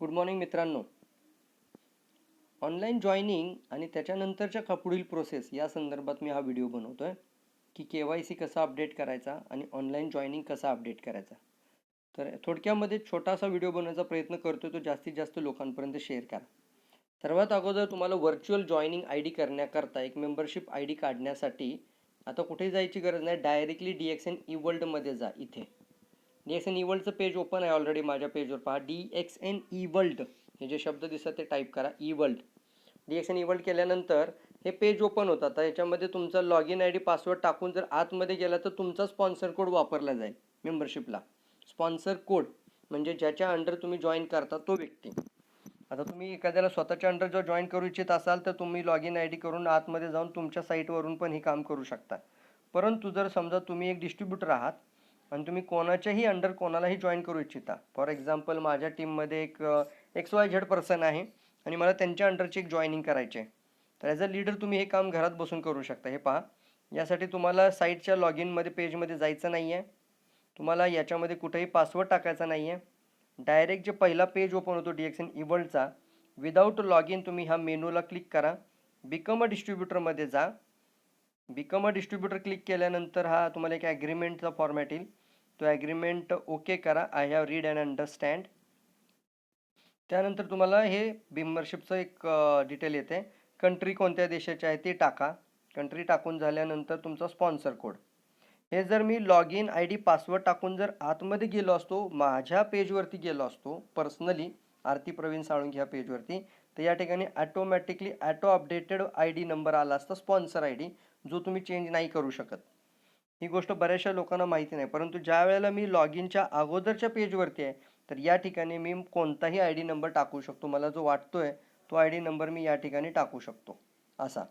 Good morning मित्रांनो. Online joining आणि त्याच्यानंतरच्या का पुढील प्रोसेस या संदर्भात मी हा व्हिडिओ बनवतो आहे की के वाय सी कसा अपडेट करायचा आणि ऑनलाईन जॉईनिंग कसा अपडेट करायचा. तर थोडक्यामध्ये छोटासा व्हिडिओ बनवण्याचा प्रयत्न करतो तो जास्तीत जास्त लोकांपर्यंत शेअर करा. सर्वात अगोदर तुम्हाला व्हर्च्युअल जॉईनिंग आय डी करण्याकरता एक मेंबरशिप आय डी काढण्यासाठी आता कुठे जायची गरज नाही directly D X N E वर्ल्डमध्ये जा इथे. डी एक्स एन ई वर्ल्डचं पेज ओपन आहे ऑलरेडी माझ्या पेजवर पहा D X N E world हे जे शब्द दिसतात ते टाईप करा E world D X N E world केल्यानंतर हे पेज ओपन होतं. आता याच्यामध्ये तुमचा log in I D password टाकून जर आतमध्ये गेला तर तुमचा स्पॉन्सर कोड वापरला जाईल मेंबरशिपला स्पॉन्सर कोड म्हणजे ज्याच्या अंडर तुम्ही जॉईन करता तो व्यक्ती. आता तुम्ही एखाद्याला स्वतःच्या अंडर जर जॉईन करू इच्छित असाल तर तुम्ही लॉग इन आय डी करून आतमध्ये जाऊन तुमच्या साईटवरून पण हे काम करू शकता. परंतु जर समजा तुम्ही एक डिस्ट्रीब्युटर आहात आणि तुम्ही कोणाच्याही अंडर कोणालाही जॉईन करू इच्छिता. फॉर एक्झाम्पल माझ्या टीममध्ये एक एक्स वाय झेड पर्सन आहे आणि मला त्यांच्या अंडरची एक जॉईनिंग करायची आहे. तर ॲज अ लीडर तुम्ही हे काम घरात बसून करू शकता. हे पहा. यासाठी तुम्हाला साईटच्या लॉग इनमध्ये पेजमध्ये जायचं नाही आहे तुम्हाला याच्यामध्ये कुठेही पासवर्ड टाकायचा नाही आहे डायरेक्ट जे पहिला पेज ओपन होतो डी एक्स एन इवल्डचा विदाऊट लॉग इन तुम्ही ह्या मेनूला क्लिक करा. बिकम अ डिस्ट्रीब्युटरमध्ये जा. बिकम अ डिस्ट्रीब्युटर क्लिक केल्यानंतर हा तुम्हाला एक ॲग्रीमेंटचा फॉर्मॅट येईल. तो ॲग्रीमेंट ओके करा. I have read and understand त्यानंतर तुम्हाला हे मेंबरशिपचं एक डिटेल येते. कंट्री कोणत्या देशाची आहे ते टाका. कंट्री टाकून झाल्यानंतर तुमचा स्पॉन्सर कोड हे जर मी log in I D password टाकून जर आतमध्ये गेलो असतो माझ्या पेजवरती गेलो असतो पर्सनली आरती प्रवीण साळुंकी ह्या पेजवरती तर या ठिकाणी automatically auto updated I D number आला असता स्पॉन्सर आय डी जो तुम्ही चेंज नाही करू शकत. ही गोष्ट बऱ्याचशा लोकांना माहिती नाही. परंतु ज्या वेळेला मी लॉग इनच्या अगोदरच्या पेजवरती आहे तर या ठिकाणी मी कोणताही आय डी नंबर टाकू शकतो. मला जो वाटतोय तो आय डी नंबर मी या ठिकाणी टाकू शकतो. असा.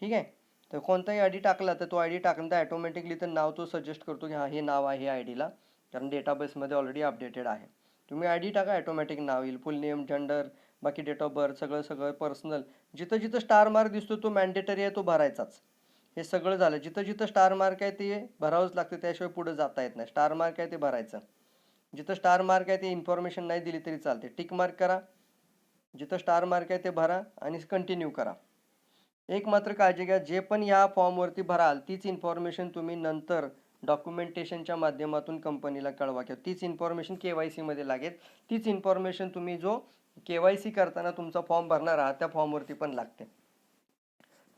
ठीक आहे? तर कोणताही आय डी टाकला तर तो आय डी टाकल्यानंतर ॲटोमॅटिकली तर नाव तो सजेस्ट करतो की हां हे नाव आहे आय डीला कारण डेटाबेसमध्ये ऑलरेडी अपडेटेड आहे. तुम्ही आय डी टाका ॲटोमॅटिक नाव येईल. फुल नेम जेंडर बाकी डेट ऑफ बर्थ सगळं सगळं पर्सनल जिथं जिथं स्टार मार्क दिसतो तो मॅन्डेटरी आहे तो भरायचाच. हे सगळं झालं. जिथं जिथं स्टार मार्क आहे ते भरावंच लागतं. त्याशिवाय पुढे जाता येत नाही. स्टार मार्क आहे ते भरायचं. जिथं स्टार मार्क आहे ते इन्फॉर्मेशन नाही दिली तरी चालते. टिक मार्क करा. जिथं स्टार मार्क आहे ते भरा आणि कंटिन्यू करा. एक मात्र काळजी घ्या. जे पण या फॉर्मवरती भराल तीच इन्फॉर्मेशन तुम्ही नंतर डॉक्युमेंटेशनच्या माध्यमातून कंपनीला कळवा. किंवा तीच इन्फॉर्मेशन के वाय सीमध्ये लागेल. तीच इन्फॉर्मेशन तुम्ही जो के वाय सी करताना तुमचा फॉर्म भरणार आहात त्या फॉर्मवरती पण लागते.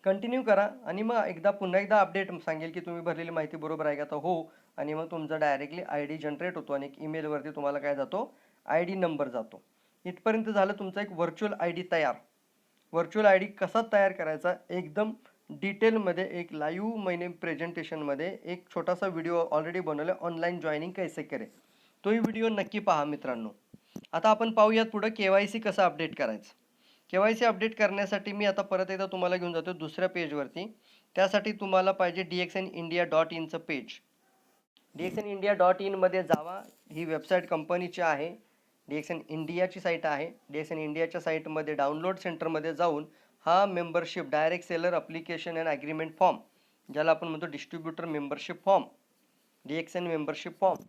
कंटिन्यू करा आणि मग एकदा पुन्हा एकदा अपडेट सांगेल की तुम्ही भरलेली माहिती बरोबर आहे का तर हो. आणि मग तुमचा डायरेक्टली आय डी जनरेट होतो आणि एक ईमेलवरती तुम्हाला काय जातो? आय डी नंबर जातो. इथपर्यंत झालं तुमचा एक व्हर्च्युअल आय डी तयार. व्हर्च्युअल आय डी कसा तयार करायचा? एकदम डिटेलमध्ये एक लाईव्ह महिने प्रेझेंटेशनमध्ये एक छोटासा व्हिडिओ ऑलरेडी बनवला. ऑनलाईन जॉईनिंग कैसे करे? तोही व्हिडिओ नक्की पहा मित्रांनो. आता आपण पाहूयात पुढं के वाय सी कसं अपडेट करायचं. के वाय सी अपडेट करण्यासाठी मी आता परत एकदा तुम्हाला घेऊन जातो दुसऱ्या पेजवरती. त्यासाठी तुम्हाला पाहिजे D X N India dot इनचं page D X N India dot इनमध्ये जावा. ही वेबसाईट कंपनीची आहे. डी एक्स एन इंडियाची साईट आहे. डी एक्स एन इंडियाच्या साईटमध्ये डाउनलोड सेंटरमध्ये जाऊन हा membership direct seller application and agreement form ज्याला आपण म्हणतो distributor membership form D X N membership form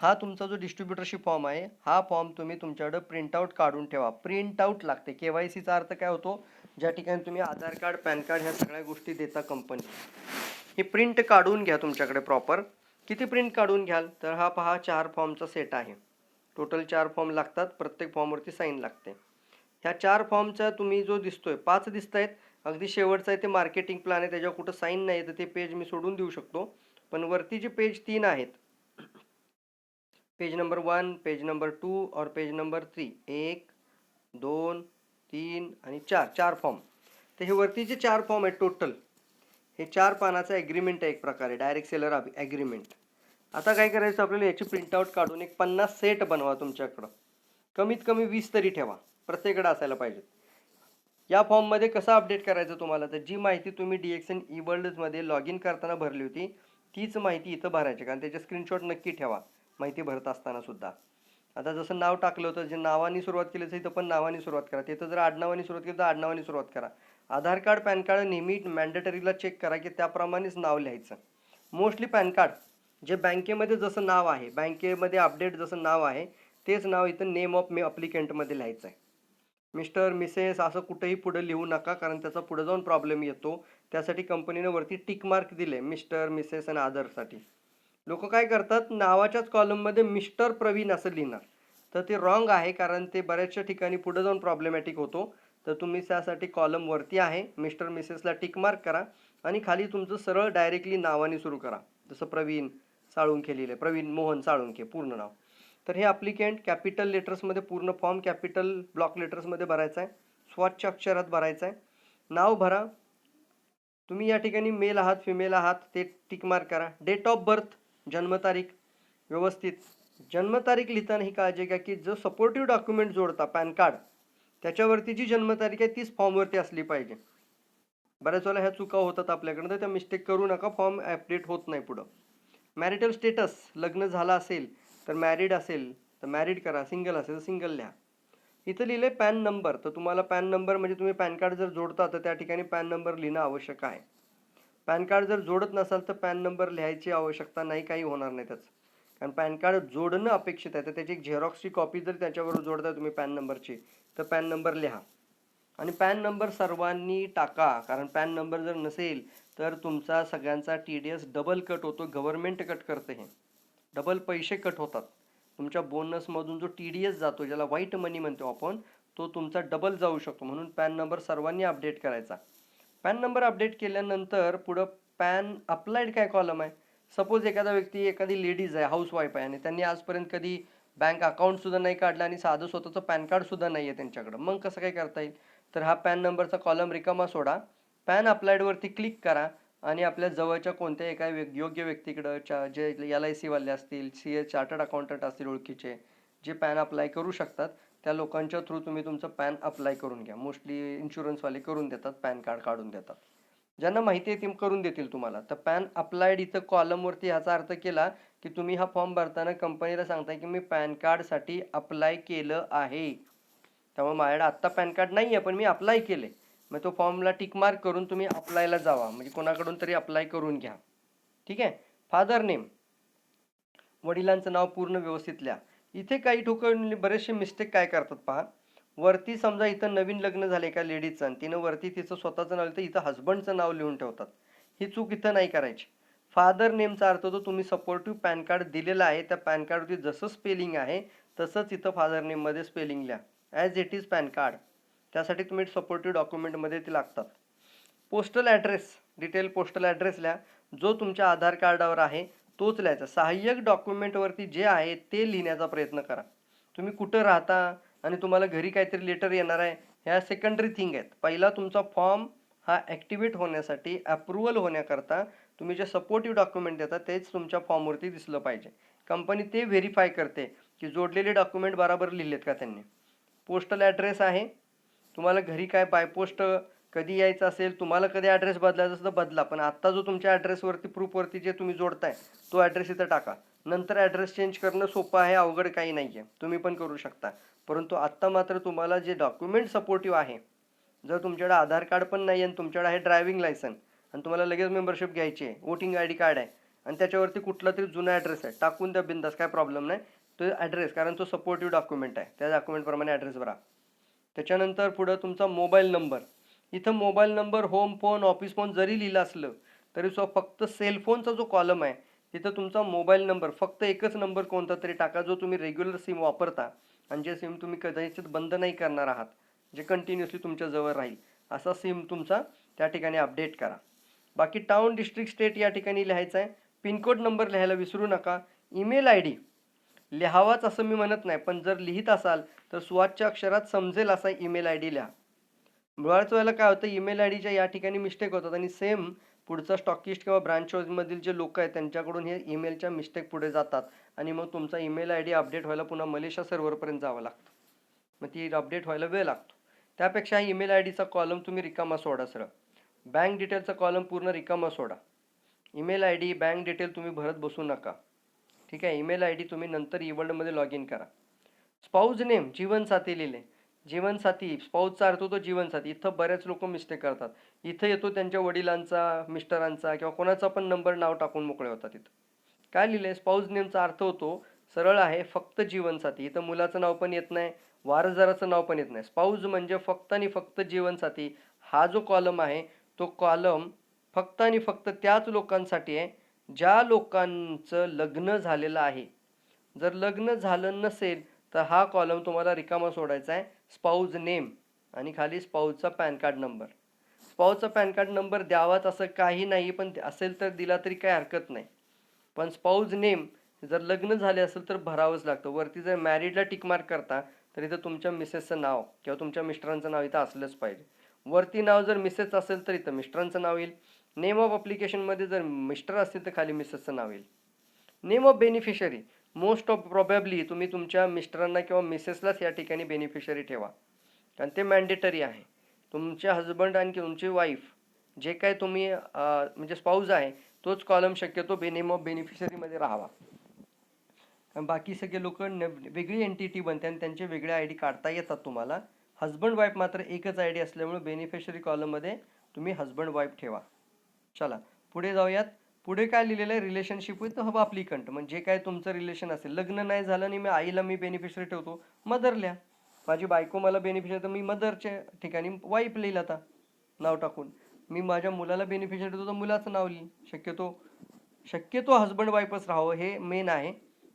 हा तुमचा जो डिस्ट्रीब्युटरशिप फॉर्म आहे हा फॉर्म तुम्ही तुमच्याकडं प्रिंटआउट काढून ठेवा. प्रिंटआउट लागते. के वाय सीचा अर्थ काय होतो? ज्या ठिकाणी तुम्ही आधार कार्ड पॅन कार्ड ह्या सगळ्या गोष्टी देता कंपनी ही प्रिंट काढून घ्या तुमच्याकडे प्रॉपर किती प्रिंट काढून घ्याल? तर हा पहा चार फॉर्मचा सेट आहे. टोटल चार फॉर्म लागतात. प्रत्येक फॉर्मवरती साईन लागते. ह्या चार फॉर्मचा तुम्ही जो दिसतोय पाच दिसत आहेत अगदी शेवटचं आहे ते मार्केटिंग प्लॅन आहे. त्याच्यावर कुठं साईन नाही तर ते पेज मी सोडून देऊ शकतो. पण वरती जे पेज तीन आहेत page number one page number two और पेज नंबर थ्री. एक दोन तीन आणि चार. चार फॉर्म तर हे वरती जे चार फॉर्म आहेत टोटल हे चार पानाचं ॲग्रीमेंट आहे एक प्रकारे. डायरेक्ट सेलर ॲग्रीमेंट आता काय करायचं आपल्याला? याची प्रिंटआउट काढून एक पन्नास सेट बनवा तुमच्याकडं. कमीत कमी वीस तरी ठेवा. प्रत्येकडं असायला पाहिजे या फॉर्ममध्ये कसं अपडेट करायचं तुम्हाला? तर जी माहिती तुम्ही डी एक्स एन ई वर्ल्डमध्ये लॉग इन करताना भरली होती तीच माहिती इथं भरायची कारण त्याचे स्क्रीनशॉट नक्की ठेवा. माहिती भरत असताना सुद्धा. आता जसं नाव टाकलं होतं जे नावाने सुरुवात केली तर इथं पण नावाने सुरुवात करा. तिथं जर आडनावाने सुरुवात केली तर आडनावाने सुरुवात करा. आधार कार्ड पॅन कार्ड नेहमी मॅन्डेटरीला चेक करा की त्याप्रमाणेच नाव लिहायचं. मोस्टली पॅन कार्ड जे बँकेमध्ये जसं नाव आहे बँकेमध्ये अपडेट जसं नाव आहे तेच नाव इथं नेम ऑफ मे अप्लिकेंटमध्ये लिहायचं आहे मिस्टर मिसेस असं कुठेही पुढं लिहू नका कारण त्याचा पुढं जाऊन प्रॉब्लेम येतो. त्यासाठी कंपनीनं वरती टिक मार्क दिले मिस्टर मिसेस आणि आदरसाठी लोक काय करतात नावाच्याच कॉलममध्ये मिस्टर प्रवीण असं लिहिणार. तर ते रॉंग आहे कारण ते बऱ्याचशा ठिकाणी पुढे जाऊन प्रॉब्लेमॅटिक होतो. तर तुम्ही त्यासाठी कॉलमवरती आहे मिस्टर मिसेसला टिक मार्क करा आणि खाली तुमचं सरळ डायरेक्टली नावाने सुरू करा. जसं प्रवीण साळुंखे लिहिले प्रवीण मोहन साळुंखे पूर्ण नाव. तर हे अप्लिकेंट कॅपिटल लेटर्समध्ये पूर्ण फॉर्म कॅपिटल ब्लॉक लेटर्समध्ये भरायचा आहे. स्वच्छ अक्षरात भरायचा आहे. नाव भरा. तुम्ही या ठिकाणी मेल आहात फिमेल आहात ते टिक मार्क करा. डेट ऑफ बर्थ जन्मतारीख व्यवस्थित. जन्मतारीख लिहिताना ही काळजी घ्या की जो सपोर्टिव्ह डॉक्युमेंट जोडता पॅन कार्ड त्याच्यावरती जी जन्मतारीख आहे तीच फॉर्मवरती असली पाहिजे. बऱ्याच वेळेला ह्या चुका होतात आपल्याकडनं तर त्या मिस्टेक करू नका फॉर्म अपडेट होत नाही पुढं. मॅरिटल स्टेटस लग्न झालं असेल तर मॅरिड असेल तर मॅरिड करा सिंगल असेल तर सिंगल लिहा. इथं लिहिले पॅन नंबर तर तुम्हाला पॅन नंबर म्हणजे तुम्ही पॅन कार्ड जर जोडता तर त्या ठिकाणी पॅन नंबर लिहिणं आवश्यक आहे. पॅन कार्ड जर जोडत नसाल तर पॅन नंबर लिहायची आवश्यकता नाही काही होणार नाही त्याचं. कारण पॅन कार्ड जोडणं अपेक्षित आहे. तर त्याची एक झेरॉक्सची कॉपी जर त्याच्यावर जोडता तुम्ही पॅन नंबरची तर पॅन नंबर लिहा. आणि पॅन नंबर सर्वांनी टाका. कारण पॅन नंबर जर नसेल तर तुमचा सगळ्यांचा T D S double cut होतो. गव्हर्नमेंट कट करते हे. डबल पैसे कट होतात. तुमच्या बोनसमधून जो टी डी एस जातो ज्याला व्हाईट मनी म्हणतो आपण तो तुमचा डबल जाऊ शकतो. म्हणून पॅन नंबर सर्वांनी अपडेट करायचा. पॅन नंबर अपडेट केल्यानंतर पुढं पॅन अप्लाइड काय कॉलम आहे? सपोज एखादा व्यक्ती एखादी लेडीज आहे हाऊसवाईफ आहे आणि त्यांनी आजपर्यंत कधी बँक अकाउंटसुद्धा नाही काढलं आणि साधं स्वतःचं पॅन कार्डसुद्धा नाही आहे त्यांच्याकडं. मग कसं काय करता येईल? तर हा पॅन नंबरचा कॉलम रिकामा सोडा. पॅन अप्लाइडवरती क्लिक करा आणि आपल्या जवळच्या कोणत्याही एका व्यक् योग्य व्यक्तीकडं चा जे एल आय सीवाले असतील सी ए चार्टर्ड अकाउंटंट असतील ओळखीचे जे पॅन अप्लाय करू शकतात त्या लोकांच्या थ्रू तुम्ही तुमचं पॅन अप्लाय करून घ्या. मोस्टली इन्शुरन्सवाले करून देतात पॅन कार्ड काढून देतात. ज्यांना माहिती आहे ते करून देतील तुम्हाला. तर पॅन अप्लायड इथं कॉलमवरती ह्याचा अर्थ केला की तुम्ही हा फॉर्म भरताना कंपनीला सांगताय की मी पॅन कार्डसाठी अप्लाय केलं आहे. त्यामुळे माझ्याकडे आत्ता पॅन कार्ड नाही आहे पण मी अप्लाय केले मग तो फॉर्मला टिक मार्क करून तुम्ही अप्लायला जावा. म्हणजे कोणाकडून तरी अप्लाय करून घ्या. ठीक आहे? फादर नेम वडिलांचं नाव पूर्ण व्यवस्थित लिहा. इथे काही ठिकाणी बरेचसे मिस्टेक काय करतात पहा. वरती समजा इथं नवीन लग्न झाले का लेडीजचं आणि तिनं वरती तिचं स्वतःचं नाव लिहितं तर इथं हस्बंडचं नाव लिहून ठेवतात. ही चूक इथं नाही करायची. फादर नेमचा अर्थ होतो तुम्ही सपोर्टिव्ह पॅन कार्ड दिलेला आहे त्या पॅन कार्डवरती जसं स्पेलिंग आहे तसंच इथं फादर नेममध्ये स्पेलिंग लिहा. As it is PAN card. त्यासाठी तुम्ही सपोर्टिव्ह डॉक्युमेंटमध्ये ते लागतात. Postal address detail postal address लिहा. जो तुमच्या आधार कार्डावर आहे तोच लिहायचा. सहाय्यक डॉक्युमेंटवरती जे आहे ते लिहिण्याचा प्रयत्न करा. तुम्ही कुठं राहता आणि तुम्हाला घरी काहीतरी लेटर येणार आहे ह्या सेकंडरी थिंग आहेत. पहिला तुमचा फॉर्म हा ॲक्टिवेट होण्यासाठी अप्रुव्हल होण्याकरता तुम्ही जे सपोर्टिव्ह डॉक्युमेंट देता तेच तुमच्या फॉर्मवरती दिसलं पाहिजे. कंपनी ते व्हेरीफाय करते की जोडलेले डॉक्युमेंट बराबर लिहिलेत का त्यांनी. पोस्टल ॲड्रेस आहे. तुम्हाला घरी काय बाय पोस्ट कधी यायचं असेल तुम्हाला कधी ॲड्रेस बदलायचा असेल तर बदला. पण आत्ता जो तुमच्या ॲड्रेसवरती प्रूफवरती जे तुम्ही जोडताय तो ॲड्रेस इथं टाका. नंतर ॲड्रेस चेंज करणं सोपं आहे अवघड काही नाही आहे तुम्ही पण करू शकता. परंतु आत्ता मात्र तुम्हाला जे डॉक्युमेंट सपोर्टिव्ह आहे जर तुमच्याकडे आधार कार्ड पण नाही आहे आणि तुमच्याकडे आहे ड्रायव्हिंग लायसन आणि तुम्हाला लगेच मेंबरशिप घ्यायची आहे वोटिंग आय डी कार्ड आहे आणि त्याच्यावरती कुठला तरी जुना ॲड्रेस आहे टाकून द्या बिंदास काय प्रॉब्लेम नाही. तो ॲड्रेस कारण तो सपोर्टिव्ह डॉक्युमेंट आहे. त्या डॉक्युमेंटप्रमाणे ॲड्रेस भरा. त्याच्यानंतर पुढं तुमचा मोबाईल नंबर इथं mobile number home phone office phone जरी लिहिलं असलं तरी सो फक्त सेलफोनचा जो कॉलम आहे तिथं तुमचा मोबाईल नंबर फक्त एकच नंबर कोणता तरी टाका जो तुम्ही रेग्युलर सिम वापरता. आणि जे सिम तुम्ही कदाचित बंद नाही करणार आहात जे कंटिन्युअसली तुमच्याजवळ राहील असा सिम तुमचा त्या ठिकाणी अपडेट करा. बाकी टाउन डिस्ट्रिक्ट स्टेट या ठिकाणी लिहायचं आहे. पिनकोड नंबर लिहायला विसरू नका. ईमेल आय डी लिहावाच असं मी म्हणत नाही पण जर लिहित असाल तर सुवाच्य अक्षरात समजेल असा ईमेल आय डी लिहा. बऱ्याच वेळेला काय होतं ईमेल आय डीच्या या ठिकाणी मिस्टेक होतात आणि सेम पुढचा स्टॉकिस्ट किंवा ब्रांचमधील जे लोक आहेत त्यांच्याकडून हे ईमेलच्या मिस्टेक पुढे जातात. आणि मग तुमचा ईमेल आय डी अपडेट व्हायला पुन्हा मलेशिया सर्व्हरपर्यंत जावं लागतं. मग ती अपडेट व्हायला वेळ लागतो. त्यापेक्षा ईमेल आय डीचा कॉलम तुम्ही रिकामा सोडा सरळ. बँक डिटेलचा कॉलम पूर्ण रिकामा सोडा. Email I D bank detail तुम्ही भरत बसू नका. ठीक आहे? ईमेल आय डी तुम्ही नंतर इव्हंटमध्ये लॉग इन करा. स्पाऊज नेम जीवनसाथी लिहिले. जीवनसाथी स्पाऊसचा अर्थ होतो जीवनसाथी. इथं बऱ्याच लोक मिस्टेक करतात. इथं येतो त्यांच्या वडिलांचा मिस्टरांचा किंवा कोणाचा पण नंबर नाव टाकून मोकळे होतात इथं. काय लिहिलं आहे स्पाऊस नेमचा अर्थ होतो सरळ आहे फक्त जीवनसाथी. इथं मुलाचं नाव पण येत नाही वारसदाराचं नाव पण येत नाही. स्पाऊज म्हणजे फक्त आणि फक्त जीवनसाथी. हा जो कॉलम आहे तो कॉलम फक्त आणि फक्त त्याच लोकांसाठी आहे ज्या लोकांचं लग्न झालेलं आहे. जर लग्न झालं नसेल तर हा कॉलम तुम्हाला रिकामा सोडायचा आहे. स्पाऊज नेम आणि खाली स्पाऊजचा पॅन कार्ड नंबर स्पाऊजचा पॅन कार्ड नंबर द्यावाच असं काही नाही पण असेल तर दिला तरी काही हरकत नाही. पण स्पाऊज नेम जर लग्न झाले असेल तर भरावंच लागतं. वरती जर मॅरिडला टिकमार्क करता तर इथं तुमच्या मिसेसचं नाव किंवा तुमच्या मिस्टरांचं नाव इथं असलंच पाहिजे. वरती नाव जर मिसेस असेल तर इथं मिस्टरांचं नाव येईल. नेम ऑफ अप्लिकेशनमध्ये जर मिस्टर असतील तर खाली मिसेसचं नाव येईल. Name of beneficiary most of probably तुम्ही तुमच्या मिस्टरांना किंवा मिसेसलाच या ठिकाणी बेनिफिशरी ठेवा. कारण ते मॅन्डेटरी आहे. तुमचे हजबंड आणि तुमची वाईफ जे काय तुम्ही म्हणजे स्पाऊज आहे तोच कॉलम शक्यतो बेनिम ऑफ बेनिफिशरीमध्ये राहावा. बाकी सगळे लोक वेगळी एंटिटी बनते आणि त्यांचे वेगळे आय डी काढता येतात तुम्हाला. हजबंड वाईफ मात्र एकच आय डी असल्यामुळे बेनिफिशरी कॉलममध्ये तुम्ही हजबंड वाईफ ठेवा. चला पुढे जाऊयात. पुढे काय लिहिलेलं आहे? रिलेशनशिप विथ हब अप्लिकंट म्हणजे काय तुमचं रिलेशन असेल लग्न नाही झालं आणि मी आईला मी बेनिफिशरी ठेवतो मदरल्या माझी बायको मला बेनिफिशरी तर मी मदरच्या ठिकाणी वाईफ लिहिलं आता नाव टाकून. मी माझ्या मुलाला बेनिफिशरी ठेवतो तर मुलाचं नाव लिहिल शक्यतो शक्यतो हजबंड वाईफच राहावं हे मेन आहे.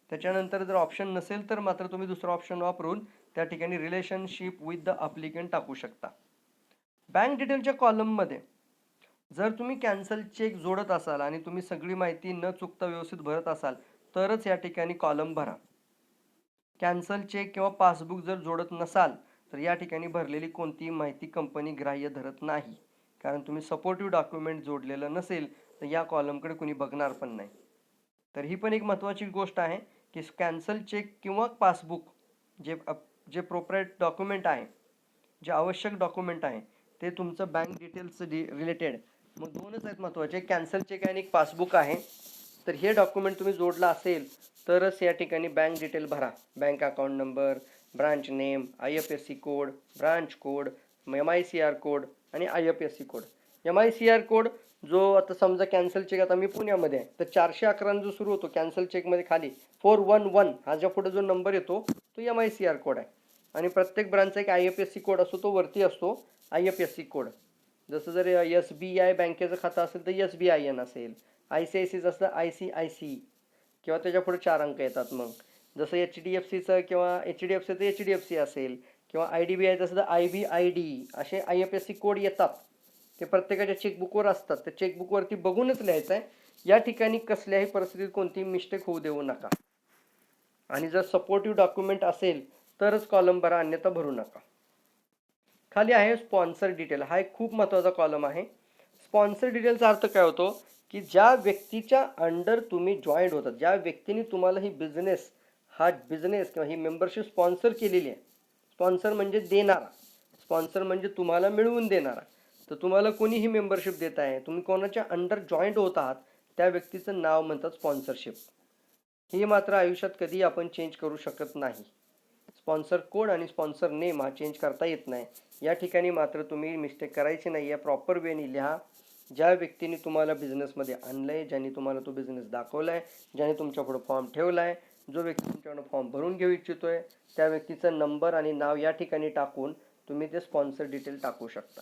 त्याच्यानंतर जर ऑप्शन नसेल तर मात्र तुम्ही दुसरा ऑप्शन वापरून त्या ठिकाणी रिलेशनशिप विथ द अप्लिकंट टाकू शकता. बँक डिटेलच्या कॉलममध्ये जर तुम्ही कॅन्सल चेक जोडत असाल आणि तुम्ही सगळी माहिती न चुकता व्यवस्थित भरत असाल तरच या ठिकाणी कॉलम भरा. कॅन्सल चेक किंवा पासबुक जर जोडत नसाल तर या ठिकाणी भरलेली कोणतीही माहिती कंपनी ग्राह्य धरत नाही. कारण तुम्ही सपोर्टिव्ह डॉक्युमेंट जोडलेलं नसेल तर या कॉलमकडे कुणी बघणार पण नाही. तर ही पण एक महत्त्वाची गोष्ट आहे की कॅन्सल चेक किंवा पासबुक जे जे प्रोपरेट डॉक्युमेंट आहे जे आवश्यक डॉक्युमेंट आहे ते तुमचं बँक डिटेल्स रिलेटेड मग दोनच आहेत महत्त्वाचे कॅन्सल चेक आणि एक पासबुक आहे. तर हे डॉक्युमेंट तुम्ही जोडला असेल तरच या ठिकाणी बँक डिटेल भरा. Bank account number branch name I F S C code branch code M I C R code आणि I F S C code M I C R code जो आता समजा कॅन्सल चेक आता मी पुण्यामध्ये आहे तर चारशे अकरानं जो सुरू होतो कॅन्सल चेकमध्ये खाली फोर वन वन हा ज्या पुढे जो नंबर येतो तो M I C R code आहे. आणि प्रत्येक ब्रांचचा एक I F S C code असतो तो वरती असतो I F S C code जसं जर एस बी आय बँकेचं खातं असेल तर एस बी आय एन असेल. आय सी आय सीचं असलं आय सी आय सी किंवा त्याच्या पुढे चार अंक येतात मग. जसं एच डी एफ सीचं किंवा एच डी एफ सीचं एच डी एफ सी असेल किंवा आय डी बी आयचं असलं आय बी आय डी असे I F S C code येतात. ते प्रत्येकाच्या चेकबुकवर असतात. त्या चेकबुकवरती बघूनच लिहायचं आहे. या ठिकाणी कसल्याही परिस्थितीत कोणतीही मिस्टेक होऊ देऊ नका. आणि जर सपोर्टिव्ह डॉक्युमेंट असेल तरच कॉलम भरा अन्यथा भरू नका. खाली आहे स्पॉन्सर डिटेल हा एक खूप महत्त्वाचा कॉलम आहे. स्पॉन्सर डिटेलचा अर्थ काय होतो? की ज्या व्यक्तीच्या अंडर तुम्ही जॉईंट होतात ज्या व्यक्तीने तुम्हाला ही बिझनेस हा बिझनेस किंवा ही मेंबरशिप स्पॉन्सर केलेली आहे. स्पॉन्सर म्हणजे देणारा. स्पॉन्सर म्हणजे तुम्हाला मिळवून देणारा. तर तुम्हाला कोणी ही मेंबरशिप देत आहे? तुम्ही कोणाच्या अंडर जॉईंट होत आहात? त्या व्यक्तीचं नाव म्हणतात स्पॉन्सरशिप हे मात्र आयुष्यात कधी आपण चेंज करू शकत नाही. स्पॉन्सर कोड आणि स्पॉन्सर नेम हा चेंज करता येत नाही. या ठिकाणी मात्र तुम्ही मिस्टेक करायची नाही आहे प्रॉपर वेनी लिहा. ज्या व्यक्तीने तुम्हाला बिझनेसमध्ये आणलं आहे ज्यांनी तुम्हाला तो बिझनेस दाखवला आहे ज्याने तुमच्यापुढं फॉर्म ठेवला आहे जो व्यक्ती तुमच्याकडं फॉर्म भरून घेऊ इच्छितो आहे त्या व्यक्तीचा नंबर आणि नाव या ठिकाणी टाकून तुम्ही ते स्पॉन्सर डिटेल टाकू शकता.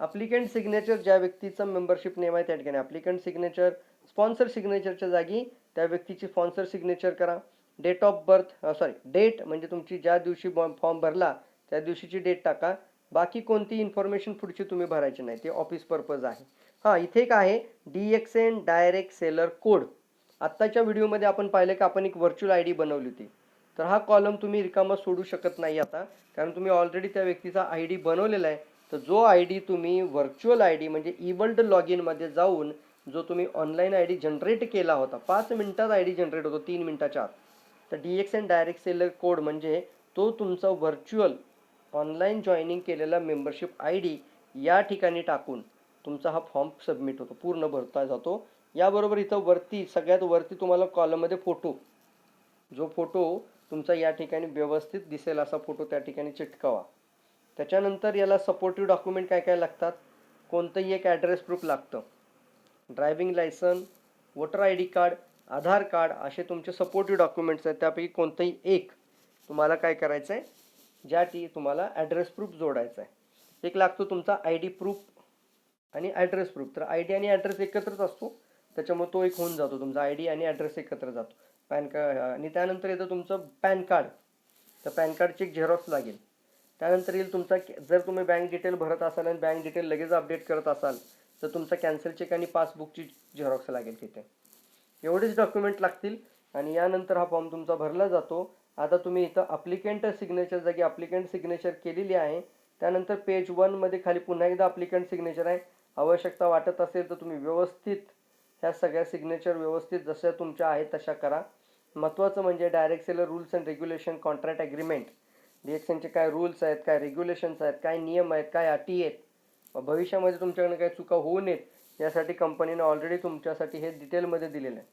अप्लिकंट सिग्नेचर ज्या व्यक्तीचं मेंबरशिप नेम आहे त्या ठिकाणी अप्लिकंट सिग्नेचर स्पॉन्सर सिग्नेचरच्या जागी त्या व्यक्तीची स्पॉन्सर सिग्नेचर करा. Date of birth sorry date म्हणजे तुमची ज्या दिवशी फॉर्म भरला त्या दिवशीची डेट टाका. बाकी कोणती इन्फॉर्मेशन पुढची तुम्ही भरायची नाही. ते ऑफिस पर्पज आहे. हां इथे एक आहे. D X N direct seller code आत्ताच्या व्हिडिओमध्ये आपण पाहिलं की आपण एक व्हर्च्युअल आय डी बनवली होती. तर हा कॉलम तुम्ही रिकामा सोडू शकत नाही आता. कारण तुम्ही ऑलरेडी त्या व्यक्तीचा आय डी बनवलेला आहे. तर जो आय डी तुम्ही व्हर्च्युअल आय डी म्हणजे इवल्ड लॉग इनमध्ये जाऊन जो तुम्ही ऑनलाईन आय डी जनरेट केला होता. पाच मिनटात आय डी जनरेट होतो तीन मिनटाच्या आत. तर D X N direct seller code म्हणजे तो तुमचा व्हर्च्युअल ऑनलाईन जॉईनिंग केलेला मेंबरशिप आय डी या ठिकाणी टाकून तुमचा हा फॉर्म सबमिट होतो. पूर्ण भरता जातो. याबरोबर इथं वरती सगळ्यात वरती तुम्हाला कॉलममध्ये फोटो जो फोटो तुमचा या ठिकाणी व्यवस्थित दिसेल असा फोटो त्या ठिकाणी चिटकावा. त्याच्यानंतर याला सपोर्टिव्ह डॉक्युमेंट काय काय लागतात? कोणतंही एक ॲड्रेस प्रूफ लागतं. Driving licence voter I D card Aadhaar card असे तुमचे सपोर्टिव्ह डॉक्युमेंट्स आहेत. त्यापैकी कोणतंही एक तुम्हाला काय करायचं आहे ज्या टी तुम्हाला ॲड्रेस प्रूफ जोडायचा आहे एक लागतो तुमचा आय डी प्रूफ आणि ॲड्रेस प्रूफ तर आय डी आणि ॲड्रेस एकत्रच असतो. त्याच्यामुळे तो एक होऊन जातो. तुमचा आय डी आणि ॲड्रेस एकत्र जातो. पॅन कार्ड आणि त्यानंतर येतं तुमचं पॅन कार्ड. तर पॅन कार्डची एक झेरॉक्स लागेल. त्यानंतर येईल तुमचा जर तुम्ही बँक डिटेल भरत असाल आणि बँक डिटेल लगेच अपडेट करत असाल तर तुमचा कॅन्सल चेक आणि पासबुकची झेरॉक्स लागेल तिथे. एवढेच डॉक्युमेंट लागतील आणि यानंतर हा फॉर्म तुमचा भरला जातो. आता तुम्ही इथं अप्लिकेंट सिग्नेचर जागी अप्लिकेंट सिग्नेचर केलेली आहे त्यानंतर पेज वनमध्ये खाली पुन्हा एकदा अप्लिकेंट सिग्नेचर आहे. आवश्यकता वाटत असेल तर तुम्ही व्यवस्थित ह्या सगळ्या सिग्नेचर व्यवस्थित जशा तुमच्या आहेत तशा करा. महत्त्वाचं म्हणजे direct seller rules and regulation contract agreement चे काय रूल्स आहेत काय रेग्युलेशन्स आहेत काय नियम आहेत काय अटी आहेत भविष्यामध्ये तुमच्याकडनं काही चुका होऊ नयेत यासाठी कंपनीने ऑलरेडी तुमच्यासाठी हे डिटेलमध्ये दिलेलं आहे.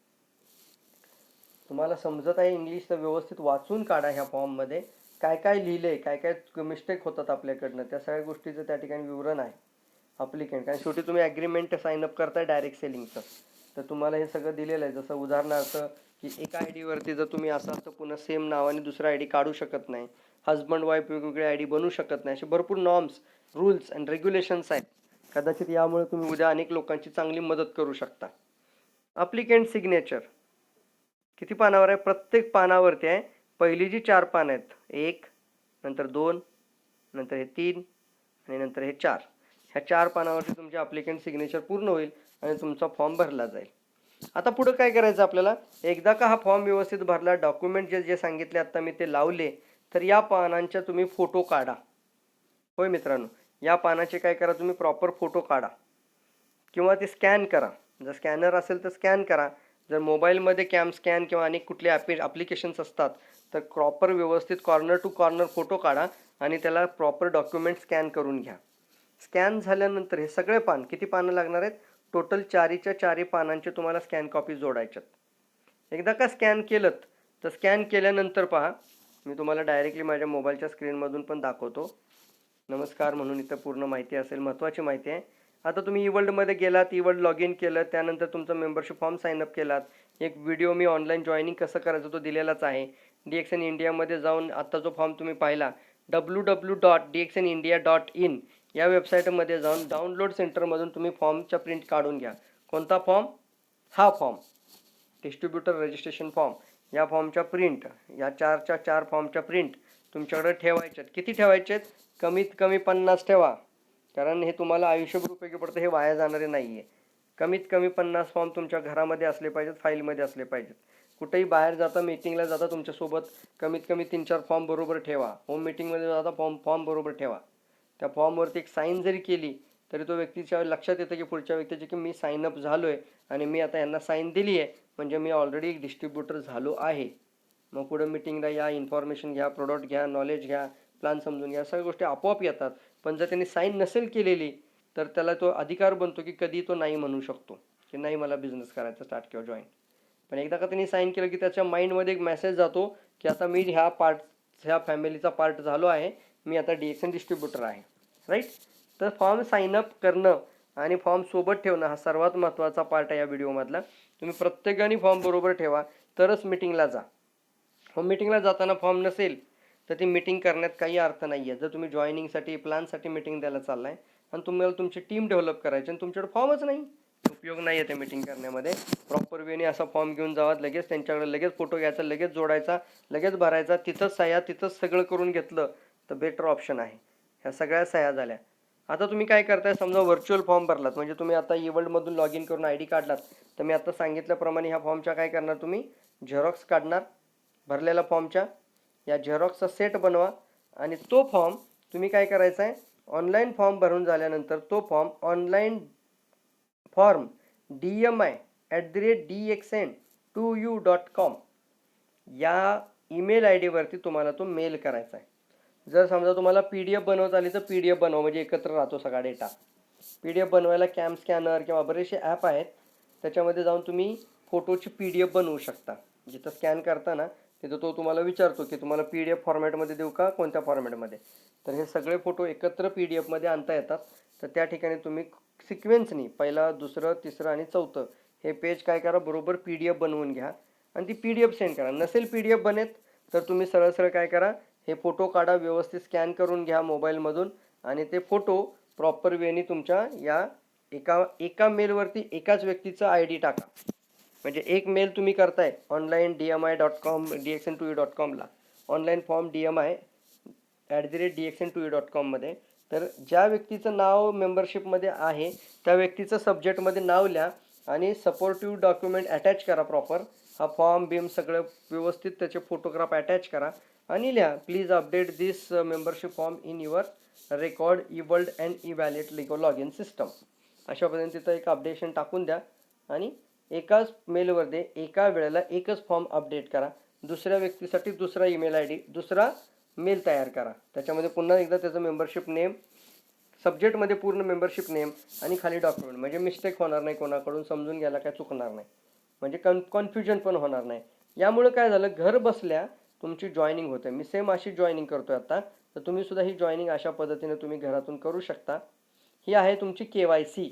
तुम्हाला समजत आहे इंग्लिश तर व्यवस्थित वाचून काढा ह्या फॉर्ममध्ये काय काय लिहिलंय काय काय मिस्टेक होतात आपल्याकडनं त्या सगळ्या गोष्टीचं त्या ठिकाणी विवरण आहे. अप्लिकेंट कारण शेवटी तुम्ही ॲग्रीमेंट साइन अप करताय डायरेक्ट सेलिंगचं तर तुम्हाला हे सगळं दिलेलं आहे. जसं उदाहरणार्थ की एका आय डीवरती जर तुम्ही असाल तर पुन्हा सेम नावाने दुसरा आय डी काढू शकत नाही. हजबंड वाईफ वेगवेगळे आय डी बनवू शकत नाही. असे भरपूर नॉर्म्स रूल्स अँड रेग्युलेशन्स आहेत. कदाचित यामुळे तुम्ही उद्या अनेक लोकांची चांगली मदत करू शकता. अप्लिकेंट सिग्नेचर किती पानावर आहे? प्रत्येक पानावरती आहे. पहिली जी चार पानं आहेत एक नंतर दोन नंतर हे तीन आणि नंतर हे चार. ह्या चार पानावरती तुमचे अप्लिकेंट सिग्नेचर पूर्ण होईल आणि तुमचा फॉर्म भरला जाईल. आता पुढं काय करायचं आपल्याला? एकदा का हा फॉर्म व्यवस्थित भरला डॉक्युमेंट जे जे सांगितले आत्ता मी ते लावले तर या पानांच्या तुम्ही फोटो काढा. होय मित्रांनो? या पानाचे काय करा तुम्ही? प्रॉपर फोटो काढा. किंवा ते स्कॅन करा. जर स्कॅनर असेल तर स्कॅन करा. जर मोबाईलमध्ये कॅम स्कॅन किंवा अनेक कुठले ॲपे ॲप्लिकेशन्स असतात तर प्रॉपर व्यवस्थित कॉर्नर टू कॉर्नर फोटो काढा आणि त्याला प्रॉपर डॉक्युमेंट स्कॅन करून घ्या. स्कॅन झाल्यानंतर हे सगळे पान किती पानं लागणार आहेत? टोटल चारीच्या चारी पानांचे तुम्हाला स्कॅन कॉपी जोडायच्यात एकदा का स्कॅन केलं तर स्कॅन केल्यानंतर पहा मी तुम्हाला डायरेक्टली माझ्या मोबाईलच्या स्क्रीनमधून पण दाखवतो. नमस्कार म्हणून इथं पूर्ण माहिती असेल महत्त्वाची माहिती आहे. आता तुम्ही ईवर्ल्डमध्ये गेलात ईवर्ल्ड लॉग इन केलं त्यानंतर तुमचा मेंबरशिप फॉर्म साईन अप केलात. एक व्हिडिओ मी ऑनलाईन जॉईनिंग कसं करायचं तो दिलेलाच आहे. डी एक्स एन इंडियामध्ये जाऊन आत्ता जो फॉर्म तुम्ही पाहिला W W dot D X N India dot in या वेबसाईटमध्ये जाऊन डाउनलोड सेंटरमधून तुम्ही फॉर्मच्या प्रिंट काढून घ्या. कोणता फॉर्म हा फॉर्म डिस्ट्रीब्युटर रजिस्ट्रेशन फॉर्म या फॉर्मच्या प्रिंट या चारच्या चार फॉर्मच्या प्रिंट तुमच्याकडे ठेवायच्यात किती ठेवायचे आहेत? कमीत कमी पन्नास ठेवा. कारण हे तुम्हाला आयुष्यभर उपयोगी पडतं हे वाया जाणारे नाही आहे कमीत कमी पन्नास फॉर्म तुमच्या घरामध्ये असले पाहिजेत फाईलमध्ये असले पाहिजेत. कुठेही बाहेर जाता मीटिंगला जाता तुमच्यासोबत कमीत कमी तीन चार फॉर्म बरोबर ठेवा. होम मीटिंगमध्ये जाता फॉर्म फॉर्म बरोबर ठेवा. त्या फॉर्मवरती एक साईन जरी केली तरी तो व्यक्तीच्या लक्षात येतं की पुढच्या व्यक्तीचे की मी साईन अप झालो आहे आणि मी आता यांना साईन दिली आहे म्हणजे मी ऑलरेडी एक डिस्ट्रीब्युटर झालो आहे. मग पुढे मिटिंगला या इन्फॉर्मेशन घ्या प्रोडक्ट घ्या नॉलेज घ्या प्लॅन समजून घ्या सगळ्या गोष्टी आपोआप येतात. पण जर त्यांनी साईन नसेल केलेली तर त्याला तो अधिकार बनतो की कधी तो नाही म्हणू शकतो की नाही मला बिझनेस करायचा स्टार्ट किंवा जॉईन पण एकदा का त्यांनी साईन केलं की त्याच्या माइंडमध्ये एक मेसेज जातो की आता मी ह्या पार्ट ह्या फॅमिलीचा पार्ट झालो आहे मी आता डी एक्स एन डिस्ट्रीब्युटर आहे राईट तर फॉर्म साईन अप करणं आणि फॉर्म सोबत ठेवणं हा सर्वात महत्त्वाचा पार्ट आहे या व्हिडिओमधला तुम्ही प्रत्येकाने फॉर्म बरोबर ठेवा तरच मिटिंगला जा. हो मिटिंगला जाताना फॉर्म नसेल तर ती मिटिंग करण्यात काही अर्थ नाही आहे जर तुम्ही जॉईनिंगसाठी प्लॅनसाठी मिटिंग द्यायला चाललाय आणि तुम्हाला तुमची टीम डेव्हलप करायची आणि तुमच्याकडे फॉर्मच नाही. उपयोग नाही आहे त्या मिटिंग करण्यामध्ये. प्रॉपर वेने असा फॉर्म घेऊन जावा लगेच त्यांच्याकडे लगेच फोटो घ्यायचा लगेच जोडायचा लगेच भरायचा तिथंच सह्या तिथंच सगळं करून घेतलं तर बेटर ऑप्शन आहे. ह्या सगळ्या सह्या झाल्या. आता तुम्ही काय करताय? समजा व्हर्च्युअल फॉर्म भरलात. म्हणजे तुम्ही आता इवल्डमधून लॉग इन करून आय डी काढलात. तर मी आता सांगितल्याप्रमाणे ह्या फॉर्मच्या काय करणार तुम्ही? झेरॉक्स काढणार. भरलेल्या फॉर्मच्या या झेरॉक्सचा सेट बनवा. आणि तो फॉर्म तुम्ही काय करायचा आहे? ऑनलाईन फॉर्म भरून झाल्यानंतर तो form online form D M I at the rate D X N two U dot com या ईमेल आय डीवरती तुम्हाला तो मेल करायचा आहे. जर समजा तुम्हाला पी डी एफ बनवत आली तर पी डी एफ बनव म्हणजे एकत्र राहतो सगळा डेटा पी डी एफ बनवायला कॅम स्कॅनर किंवा बरेचसे ॲप आहेत त्याच्यामध्ये जाऊन तुम्ही फोटोची पी डी एफ बनवू शकता. जिथं स्कॅन करताना तिथं तो तुम्हाला विचारतो की तुम्हाला पी डी एफ फॉर्मॅटमध्ये देऊ का? कोणत्या फॉर्मॅटमध्ये तर हे सगळे फोटो एकत्र पी डी एफमध्ये आणता येतात. तर त्या ठिकाणी तुम्ही सिक्वेन्सनी पहिला दुसरं तिसरं आणि चौथं हे पेज काय करा? बरोबर पी डी एफ बनवून घ्या. आणि ती पी डी एफ सेंड करा. नसेल पी डी एफ बनेत तर तुम्ही सरळ सरळ काय करा? हे फोटो काढा व्यवस्थित स्कॅन करून घ्या मोबाईलमधून आणि ते फोटो प्रॉपर वेनी तुमच्या या एका एका मेलवरती एकाच व्यक्तीचा आय डी टाका. म्हणजे एक मेल तुम्ही करताय online D M I dot com D X N two E dot कॉमला online form D M I at the rate D X N two E dot कॉममध्ये तर ज्या व्यक्तीचं नाव मेंबरशिपमध्ये आहे त्या व्यक्तीचं सब्जेक्टमध्ये नाव लिहा आणि सपोर्टिव्ह डॉक्युमेंट अटॅच करा प्रॉपर हा फॉर्म बीम सगळं व्यवस्थित त्याचे फोटोग्राफ अटॅच करा आणि लिहा please update this membership form in your record E world and E wallet लिगो log in system अशा पद्धतीने तिथं एक अपडेशन टाकून द्या आणि एकाच मेलवरती एका वेळेला एकच फॉर्म अपडेट करा. दुसऱ्या व्यक्तीसाठी दुसरा ईमेल आय डी दुसरा मेल तयार करा. त्याच्यामध्ये पुन्हा एकदा त्याचं मेंबरशिप नेम सब्जेक्टमध्ये पूर्ण मेंबरशिप नेम आणि खाली डॉक्युमेंट म्हणजे मिस्टेक होणार नाही कोणाकडून समजून घ्यायला काय चुकणार नाही. म्हणजे कन कन्फ्युजन पण होणार नाही. यामुळे काय झालं घर बसल्या तुमची जॉईनिंग होते. मी सेम अशी जॉईनिंग करतोय आता. तर तुम्ही सुद्धा ही जॉईनिंग अशा पद्धतीने तुम्ही घरातून करू शकता. ही आहे तुमची के वाय सी.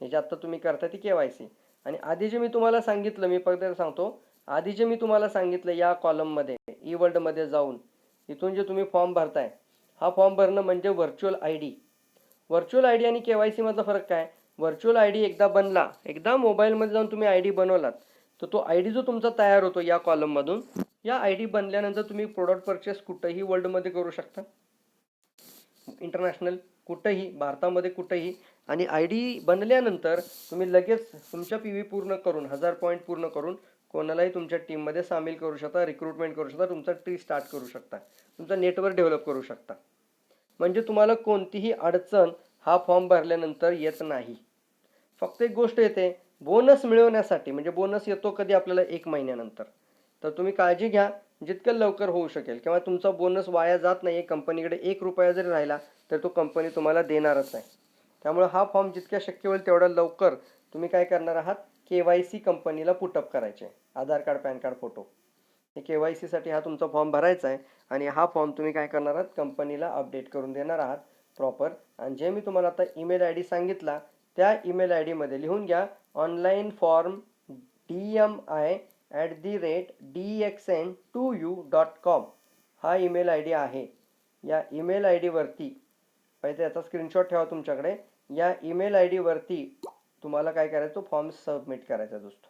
हे जे आत्ता तुम्ही करता ती के वाय सी. आणि आधी जे मी तुम्हाला सांगितलं मी फक्त सांगतो. आधी जे मी तुम्हाला सांगितलं या कॉलममध्ये ई e वर्ल्डमध्ये जाऊन इथून जे तुम्ही फॉर्म भरताय हा फॉर्म भरणं म्हणजे virtual I D virtual I D आणि के वाय सीमधला फरक काय? व्हर्च्युअल आय डी एकदा बनला एकदा मोबाईलमध्ये जाऊन तुम्ही आय डी बनवलात तर तो आय डी जो तुमचा तयार होतो या कॉलममधून या आय डी बनल्यानंतर तुम्ही प्रोडक्ट परचेस कुठंही वर्ल्डमध्ये करू शकता. इंटरनॅशनल कुठंही भारतामध्ये कुठंही आणि आय डी बनल्यानंतर तुम्ही लगेच तुमच्या पी व्ही पूर्ण करून हजार पॉईंट पूर्ण करून कोणालाही तुमच्या टीममध्ये सामील करू शकता रिक्रुटमेंट करू शकता तुमचा ट्री स्टार्ट करू शकता तुमचा नेटवर्क डेव्हलप करू शकता. म्हणजे तुम्हाला कोणतीही अडचण हा फॉर्म भरल्यानंतर येत नाही. फक्त एक गोष्ट येते बोनस मिळवण्यासाठी म्हणजे बोनस येतो कधी आपल्याला एक महिन्यानंतर. तर तुम्ही काळजी घ्या जितकं लवकर होऊ शकेल किंवा तुमचा बोनस वाया जात नाही कंपनीकडे एक रुपया जरी राहिला तर तो कंपनी तुम्हाला देणारच नाही त्यामुळं हा फॉर्म जितक्या शक्य होईल तेवढ्या लवकर तुम्ही काय करणार आहात? के वाय सी कंपनीला पुटअप करायचे. Aadhaar card PAN card photo. हे के वाय सीसाठी हा तुमचा फॉर्म भरायचा आहे आणि हा फॉर्म तुम्ही काय करणार आहात? कंपनीला अपडेट करून देणार आहात. प्रॉपर. आणि जे मी तुम्हाला आता ईमेल आय डी सांगितला त्या ईमेल आय डीमध्ये लिहून घ्या online form D M I at the rate D X N two U dot com. हा ईमेल आय डी आहे. या ईमेल आय डीवरती पहिले याचा स्क्रीनशॉट ठेवा तुमच्याकडे. या ईमेल आय डीवरती तुम्हाला काय करायचं? तो फॉर्म सबमिट करायचा दोस्त.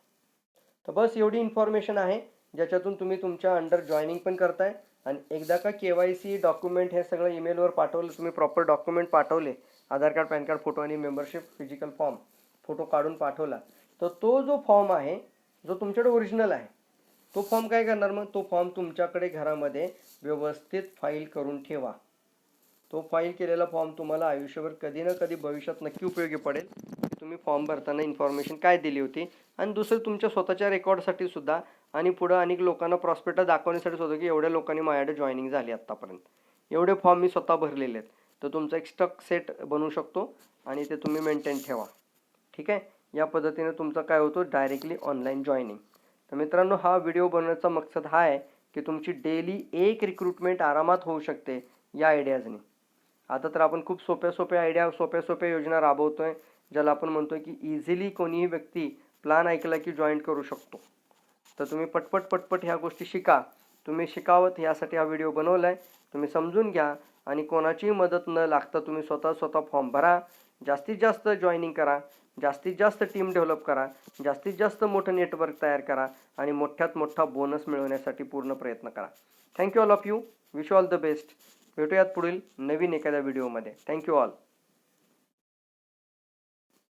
तर बस एवढी इन्फॉर्मेशन आहे ज्याच्यातून तुम्ही तुमच्या अंडर जॉईनिंग पण करताय. आणि एकदा का के वाय सी डॉक्युमेंट हे सगळं ईमेलवर पाठवलं तुम्ही प्रॉपर डॉक्युमेंट पाठवले Aadhaar card PAN card photo आणि मेंबरशिप फिजिकल फॉर्म फोटो काढून पाठवला तर तो जो फॉर्म आहे जो तुमच्याकडे ओरिजिनल आहे तो फॉर्म काय करणार मग? तो फॉर्म तुमच्याकडे घरामध्ये व्यवस्थित फाईल करून ठेवा. तो फाईल केलेला फॉर्म तुम्हाला आयुष्यभर कधी ना कधी भविष्यात नक्की उपयोगी पडेल. की तुम्ही फॉर्म भरताना इन्फॉर्मेशन काय दिली होती? आणि दुसरं तुमच्या स्वतःच्या रेकॉर्डसाठी सुद्धा आणि पुढं अनेक लोकांना प्रॉस्पेक्ट दाखवण्यासाठी सुद्धा की एवढ्या लोकांनी माझ्याकडे जॉईनिंग झाली आत्तापर्यंत एवढे फॉर्म मी स्वतः भरलेले आहेत. तर तुमचा एक स्टक सेट बनवू शकतो आणि ते तुम्ही मेंटेन ठेवा. ठीक आहे? या पद्धतीने तुमचा काय होतो? डायरेक्टली ऑनलाईन जॉईनिंग तर मित्रांनो हा व्हिडिओ बनवण्याचा मकसद हा आहे की तुमची डेली एक रिक्रुटमेंट आरामात होऊ शकते या आयडियाजनी आता तर आपण खूप सोप्या सोप्या आयडिया सोप्या सोप्या योजना राबवतोय ज्याला आपण म्हणतोय की इझिली कोणीही व्यक्ती प्लॅन ऐकला की जॉईन करू शकतो. तर तुम्ही पटपट पटपट ह्या गोष्टी शिका. तुम्ही शिकावत यासाठी हा व्हिडिओ बनवला आहे तुम्ही समजून घ्या आणि कोणाचीही मदत न लागता तुम्ही स्वतः स्वतः फॉर्म भरा. जास्तीत जास्त जॉईनिंग करा. जास्तीत जास्त टीम डेव्हलप करा. जास्तीत जास्त मोठं नेटवर्क तयार करा आणि मोठ्यात मोठा बोनस मिळवण्यासाठी पूर्ण प्रयत्न करा. Thank you all of you wish all the best भेटूयात पुढील नवीन एखाद्या व्हिडिओमध्ये थँक्यू ऑल